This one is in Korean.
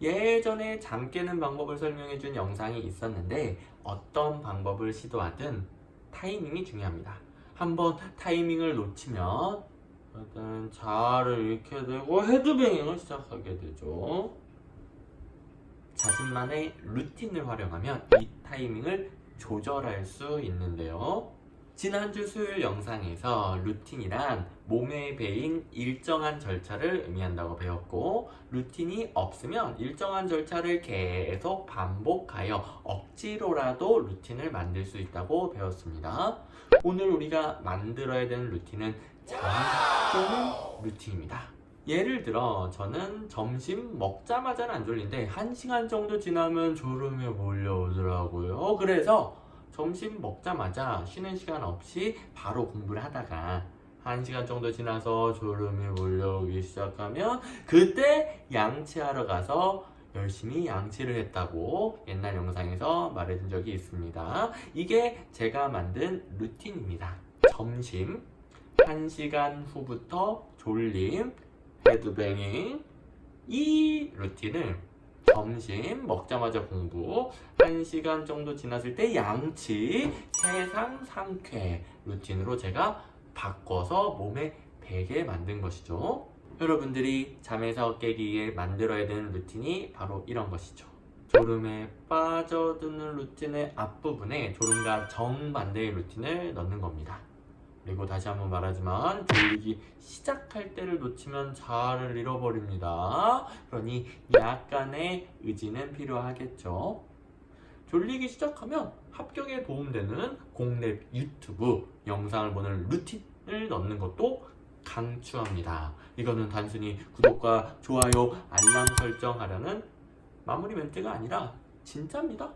예전에 잠 깨는 방법을 설명해 준 영상이 있었는데 어떤 방법을 시도하든 타이밍이 중요합니다. 한번 타이밍을 놓치면 일단 자아를 잃게 되고 헤드뱅잉을 시작하게 되죠. 자신만의 루틴을 활용하면 이 타이밍을 조절할 수 있는데요. 지난주 수요일 영상에서 루틴이란 몸에 배인 일정한 절차를 의미한다고 배웠고 루틴이 없으면 일정한 절차를 계속 반복하여 억지로라도 루틴을 만들 수 있다고 배웠습니다. 오늘 우리가 만들어야 되는 루틴은 잠 깨는 루틴입니다. 예를 들어 저는 점심 먹자마자는 안 졸린데 1시간 정도 지나면 졸음이 몰려오더라고요. 그래서 점심 먹자마자 쉬는 시간 없이 바로 공부를 하다가 1시간 정도 지나서 졸음이 몰려오기 시작하면 그때 양치하러 가서 열심히 양치를 했다고 옛날 영상에서 말해준 적이 있습니다. 이게 제가 만든 루틴입니다. 점심 1시간 후부터 졸림, 헤드뱅잉 이 루틴을 점심 먹자마자 공부 1시간 정도 지났을 때 양치 세상 상쾌 루틴으로 제가 바꿔서 몸에 배게 만든 것이죠. 여러분들이 잠에서 깨기 위해 만들어야 되는 루틴이 바로 이런 것이죠. 졸음에 빠져드는 루틴의 앞부분에 졸음과 정반대의 루틴을 넣는 겁니다. 그리고 다시 한번 말하지만 졸리기 시작할 때를 놓치면 자아를 잃어버립니다. 그러니 약간의 의지는 필요하겠죠. 졸리기 시작하면 합격에 도움되는 공랩 유튜브 영상을 보는 루틴을 넣는 것도 강추합니다. 이거는 단순히 구독과 좋아요, 알람 설정하려는 마무리 멘트가 아니라 진짜입니다.